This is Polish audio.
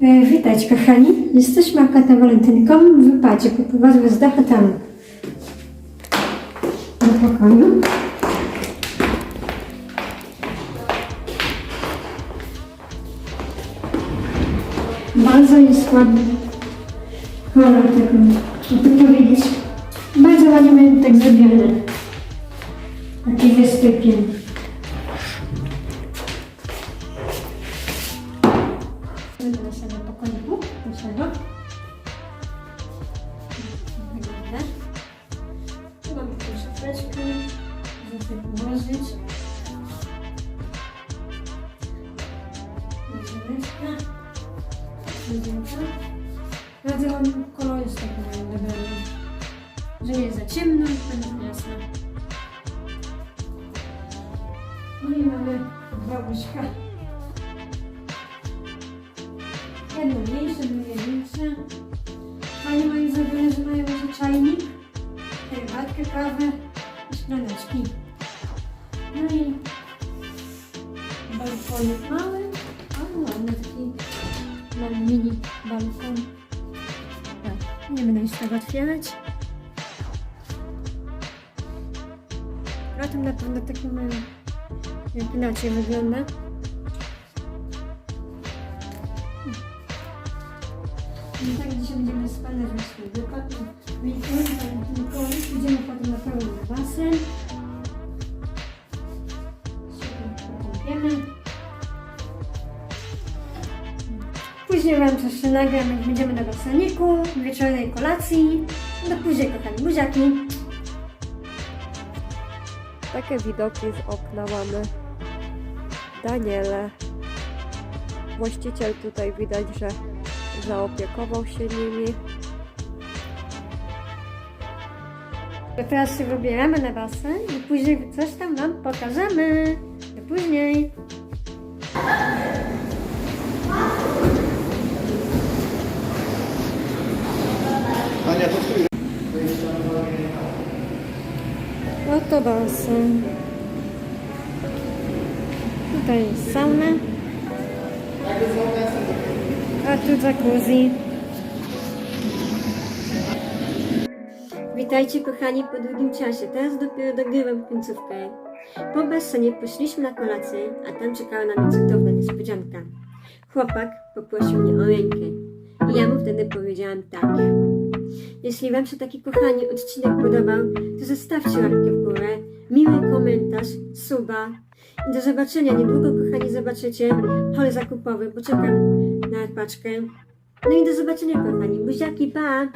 E, Witajcie kochani, jesteśmy akurat na walentynką w wypadzie, poprowadzę z dachu tam do pokoju. Bardzo jest ładny kolor tego, jakby powiedzieć, bardzo ładnie tak zrobione. Taki wystykiem. Wejdę sobie do pokoiku naszego. Mamy tu szafeczkę, żeby sobie położyć. Łazieneczka. Łazienka. Bardzo ładny kolor jest taki dobrany. Że nie jest za ciemno, to jest jasne. No i mamy dwa łóżka. Jedno mniejsze, drugie większe. Fajnie mają zrobione, że mają może czajnik, herbatkę, kawę i szklaneczki. No i balkonik mały, ale ładny taki mały mini balkon. Tak, nie będę już tego otwierać. A tym na pewno taki mają, jak inaczej wygląda. I tak dzisiaj będziemy spalać swój wykład. Mikołaj, idziemy potem na pełny basen. Się pokąpiemy. Później Wam coś jeszcze nagram, jak będziemy na baseniku, wieczornej kolacji. Do później, kochani buziaki. Takie widoki z okna mamy. Daniele. Właściciel tutaj widać, że zaopiekował się nimi. Teraz się wybieramy na basen i później coś tam Wam pokażemy. Do później. Ania, to stój. Oto basen. Tutaj jest sauna. A tu jacuzzi. Witajcie kochani po długim czasie. Teraz dopiero dogrywam końcówkę. Po basenie poszliśmy na kolację, a tam czekała na mnie cudowna niespodzianka. Chłopak poprosił mnie o rękę. I ja mu wtedy powiedziałam tak. Jeśli Wam się taki kochani odcinek podobał, to zostawcie łapkę w górę, miły komentarz, suba i do zobaczenia. Niedługo kochani zobaczycie hol zakupowy, poczekam na paczkę. No i do zobaczenia kochani. Buziaki, pa!